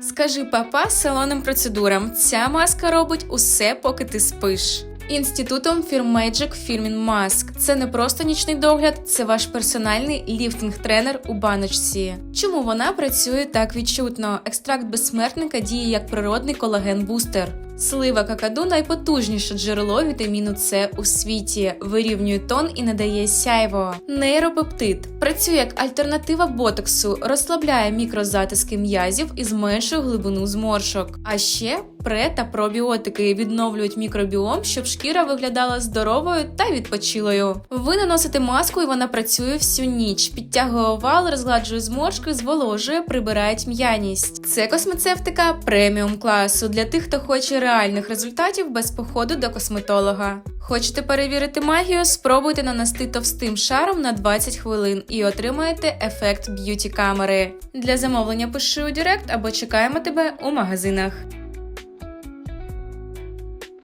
Скажи папа салонним процедурам. Ця маска робить усе, поки ти спиш. Інститутом Firmagic Firmin Mask. Це не просто нічний догляд, це ваш персональний ліфтинг-тренер у баночці. Чому вона працює так відчутно? Екстракт безсмертника діє як природний колаген-бустер. Слива какаду найпотужніше джерело вітаміну С у світі, вирівнює тон і надає сяйво. Нейропептид працює як альтернатива ботоксу, розслабляє мікрозатиски м'язів і зменшує глибину зморшок. А ще пре та пробіотики відновлюють мікробіом, щоб шкіра виглядала здоровою та відпочилою. Ви наносите маску, і вона працює всю ніч, підтягує овал, розгладжує зморшки, зволожує, прибирає тьмяність. Це космецевтика преміум класу для тих, хто хоче реальних результатів без походу до косметолога. Хочете перевірити магію? Спробуйте нанести товстим шаром на 20 хвилин і отримаєте ефект б'юті камери. Для замовлення пиши у Директ або чекаємо тебе у магазинах.